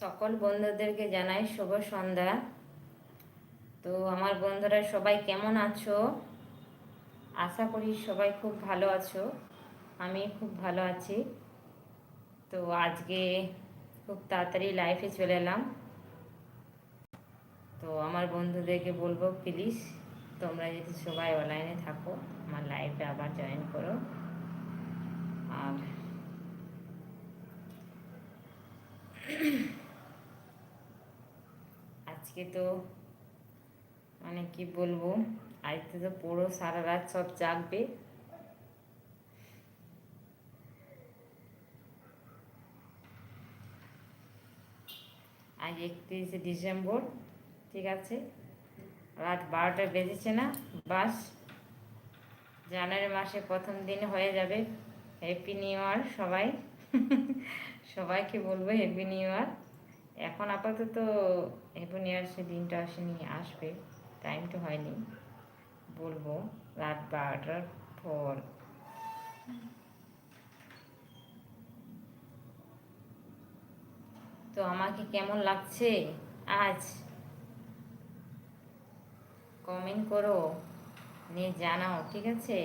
সকল বন্ধুদেরকে জানাই শুভ সন্ধ্যা। তো আমার বন্ধুরা, সবাই কেমন আছো? আশা করি সবাই খুব ভালো আছো। আমি খুব ভালো আছি। তো আজকে খুব তাড়াতাড়ি লাইফে চলে এলাম। তো আমার বন্ধুদেরকে বলব প্লিজ তোমরা যদি সবাই অনলাইনে থাকো, আমার লাইফে আবার জয়েন করো। আর আজকে তো মানে কি বলব? আজকে তো পুরো সারা রাত সব জাগবে। আজ একত্রিশে ডিসেম্বর, ঠিক আছে? রাত বারোটা বেজেছে না? বাস। জানুয়ারি মাসে প্রথম দিন হয়ে যাবে। হ্যাপি নিউ ইয়ার সবাই। সবাইকে বলব হ্যাপি নিউ ইয়ার এখন আপাতত হ্যাপি নিউ ইয়ার সে দিনটা আসেনি, আসবে। টাইম তো হয়নি, বলব। রাত বারোটার পর। তো আমাকে কেমন লাগছে আজ? কমেন্ট করো, নিয়ে জানাও, ঠিক আছে?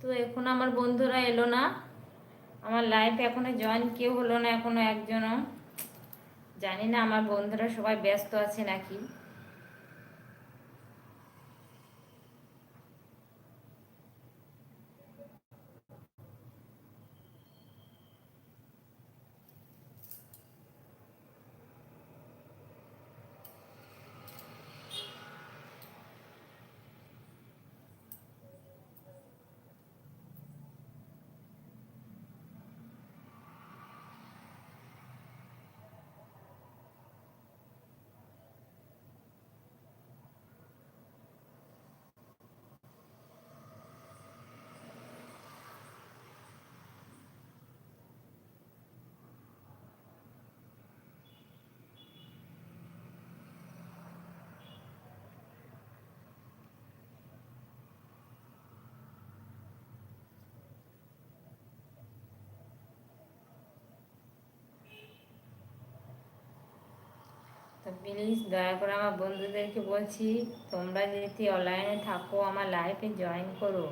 তো এখন আমার বন্ধুরা এলো না। আমার লাইফে এখনও জয়েন কেউ হলো না, এখনও একজনও। জানি না আমার বন্ধুরা সবাই ব্যস্ত আছে নাকি? তো প্লিজ দয়া করে আমার বন্ধুদেরকে বলছি, তোমরা যদি অনলাইনে থাকো, আমার লাইফে জয়েন করো।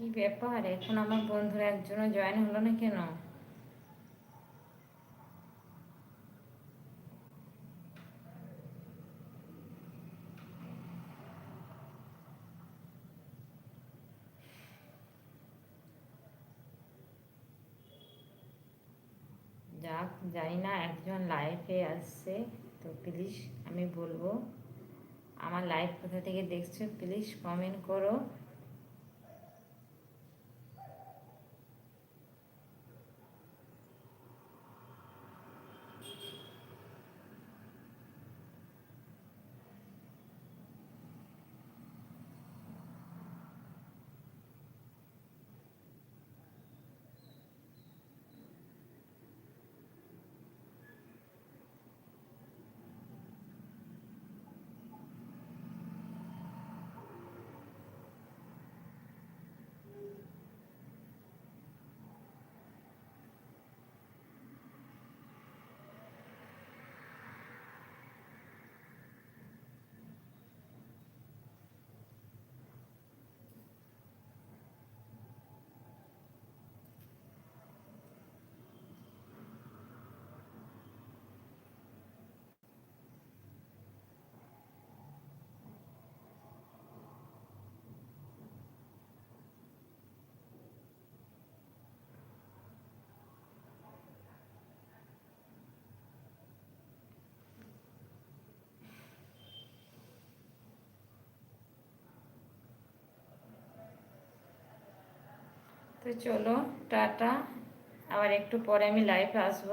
কি ব্যাপার? এখন আমার বন্ধুরা একজনও জয়েন হলো না কেন? যাক, জানি না, একজন লাইফে আসছে, তো প্লিজ আমি বলব, আমার লাইফ কোথা থেকে দেখছ? প্লিজ কমেন্ট করো। চলো টাটা। আবার একটু পরে আমি লাইভে আসব।